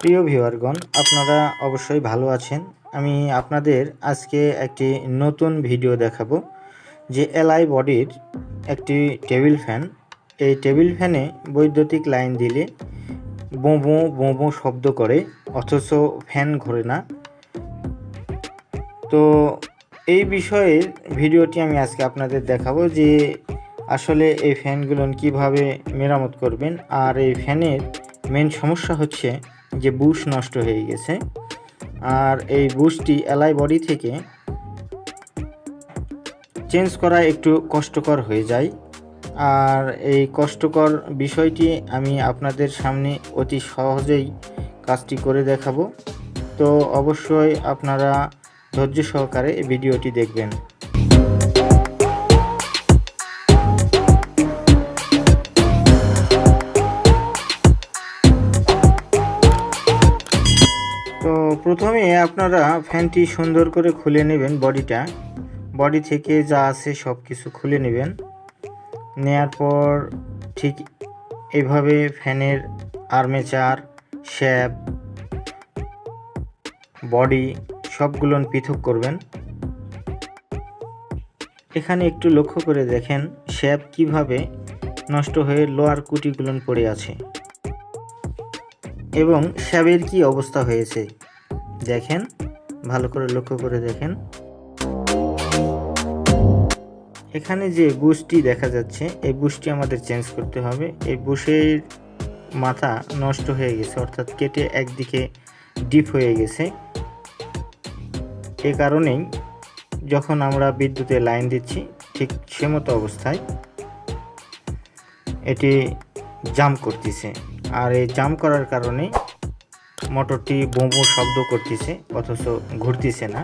প্রিয় ভিউয়ারগণ, আপনারা অবশ্যই ভালো আছেন। আমি আপনাদের আজকে একটি নতুন ভিডিও দেখাবো, যে এলআই বডির একটি টেবিল ফ্যান। এই টেবিল ফ্যানে বৈদ্যুতিক লাইন দিলে বোঁ বোঁ বোঁ শব্দ করে, অথচ ফ্যান ঘোরে না। তো এই বিষয়ে ভিডিওটি আমি আজকে আপনাদের দেখাবো, যে আসলে এই ফ্যানগুলো কীভাবে মেরামত করবেন, আর এই ফ্যানের মেন সমস্যা হচ্ছে যে বুশ নষ্ট হয়ে গেছে। আর এই বুশটি এলআই বডি থেকে চেঞ্জ করা একটু কষ্টকর হয়ে যায়। আর এই কষ্টকর বিষয়টি আমি আপনাদের সামনে অতি সহজেই কাজটি করে দেখাবো। তো অবশ্যই আপনারা ধৈর্য সহকারে ভিডিওটি দেখবেন। তো প্রথমে আপনারা ফ্যানটি সুন্দর করে খুলে নেবেন বডিটা। বডি থেকে যা আছে সব কিছু খুলে নেবেন। নেয়ার পর ঠিক এইভাবে ফ্যানের আর্মেচার, শ্যাপ, বডি সবগুলো পৃথক করবেন। এখানে একটু লক্ষ্য করে দেখেন, শ্যাপ কীভাবে নষ্ট হয়ে লোয়ার কুটিগুলো পড়ে আছে। এবং শ্যাবের কি অবস্থা হয়েছে? দেখেন, ভালো করে লক্ষ্য করে দেখেন। এখানে যে বুশটি দেখা যাচ্ছে, এই বুশটি আমাদের চেঞ্জ করতে হবে। এই বুশের মাথা নষ্ট হয়ে গেছে, অর্থাৎ কেটে একদিকে ডিপ হয়ে গেছে। এ কারণেই যখন আমরা বিদ্যুতে লাইন দিচ্ছি, ঠিক সেমতো অবস্থায় এটি জাম করতেছে। আর এই জাম করার কারণে মোটরটি বোঁবো শব্দ করতেছে, অথচ ঘুরতেছে না।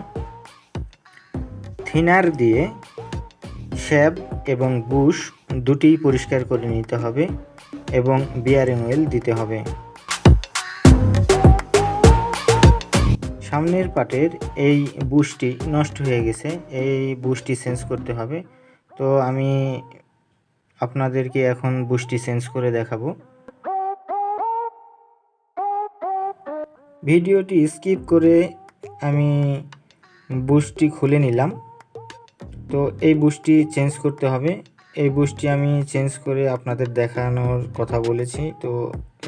থিনার দিয়ে শ্যাব এবং বুশ দুটি পরিষ্কার করে নিতে হবে এবং বিয়ারিং অয়েল দিতে হবে। সামনের পাটের এই বুশটি নষ্ট হয়ে গেছে, এই বুশটি চেঞ্জ করতে হবে। তো আমি আপনাদেরকে এখন বুশটি চেঞ্জ করে দেখাবো। ভিডিওটি স্কিপ করে আমি বুশটি খুলে নিলাম। তো এই বুশটি চেঞ্জ করতে হবে। এই বুশটি আমি চেঞ্জ করে আপনাদের দেখানোর কথা বলেছি। তো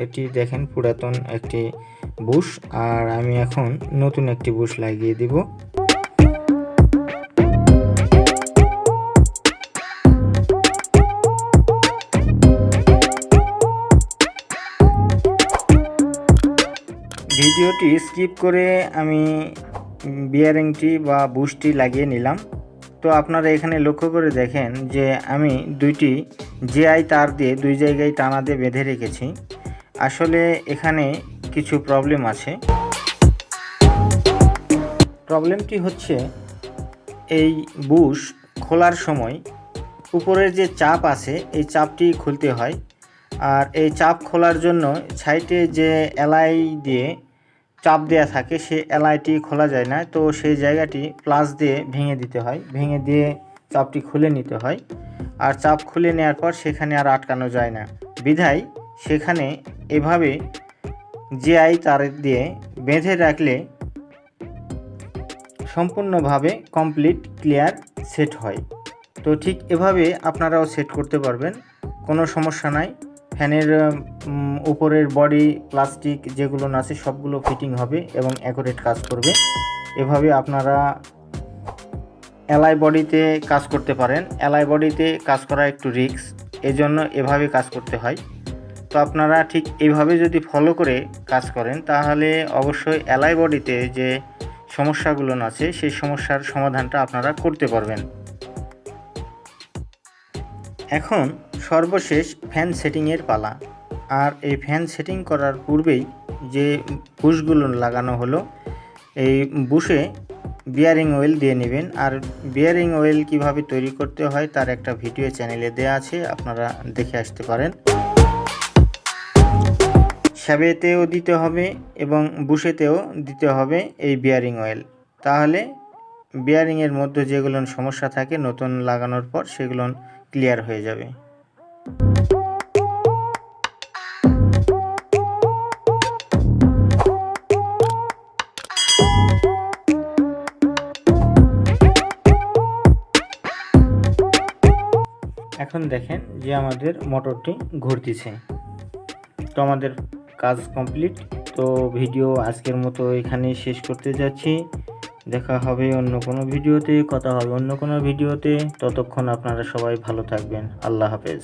এটি দেখেন পুরাতন একটি বুশ। আর আমি এখন নতুন একটি বুশ লাগিয়ে দিব। ভিডিওটি স্কিপ করে আমি বিয়ারিংটি বা বুশটি লাগিয়ে নিলাম। তো আপনারা এখানে লক্ষ্য করে দেখেন যে আমি দুইটি জিআই তার দিয়ে দুই জায়গায় টানা দিয়ে বেঁধে রেখেছি। আসলে এখানে কিছু প্রবলেম আছে। প্রবলেমটি হচ্ছে এই বুশ খোলার সময় উপরের যে চাপ আছে, এই চাপটি খুলতে হয়। আর এই চাপ খোলার জন্য সাইটে যে এলাই দিয়ে চাপ দেওয়া থাকে, সে এলাইটি খোলা যায় না, তো সেই জায়গাটি প্লাস দিয়ে ভেঙে দিতে হয়। ভেঙে দিয়ে চাপটি খুলে নিতে হয়। আর চাপ খুলে নেওয়ার পর সেখানে আর আটকানো যায় না। বিধায় সেখানে এভাবে জিআই তার দিয়ে বেঁধে রাখলে সম্পূর্ণভাবে কমপ্লিট ক্লিয়ার সেট হয়। তো ঠিক এভাবে আপনারাও সেট করতে পারবেন, কোনো সমস্যা নাই। ফ্যানের উপরের বডি, প্লাস্টিক যেগুলো আছে সবগুলো ফিটিং হবে এবং অ্যাকুরেট কাজ করবে। এভাবে আপনারা এলআই বডিতে কাজ করতে পারেন। এলআই বডিতে কাজ করা একটু রিস্ক, এজন্য এভাবে কাজ করতে হয়। তো আপনারা ঠিক এইভাবে যদি ফলো করে কাজ করেন, তাহলে অবশ্যই এলআই বডিতে যে সমস্যাগুলো আছে, সেই সমস্যার সমাধানটা আপনারা করতে পারবেন। এখন সর্বশেষ ফ্যান সেটিংয়ের পালা। আর এই ফ্যান সেটিং করার পূর্বেই যে বুশগুলো লাগানো হলো, এই বুশে বিয়ারিং অয়েল দিয়ে নেবেন। আর বিয়ারিং অয়েল কীভাবে তৈরি করতে হয় তার একটা ভিডিও চ্যানেলে দেওয়া আছে, আপনারা দেখে আসতে পারেন। শ্যাবেতেও দিতে হবে এবং বুশেতেও দিতে হবে এই বিয়ারিং অয়েল তাহলে বিয়ারিংয়ের মধ্যে যেগুলো সমস্যা থাকে, নতুন লাগানোর পর সেগুলো ক্লিয়ার হয়ে যাবে। এখন দেখেন যে আমাদের মোটরটি ঘুরতেছে। তো আমাদের কাজ কমপ্লিট। তো ভিডিও আজকের মতো এখানেই শেষ করতে যাচ্ছি। দেখা হবে অন্য কোনো ভিডিওতে, কথা হবে অন্য কোনো ভিডিওতে। ততক্ষণ আপনারা সবাই ভালো থাকবেন। আল্লাহ হাফেজ।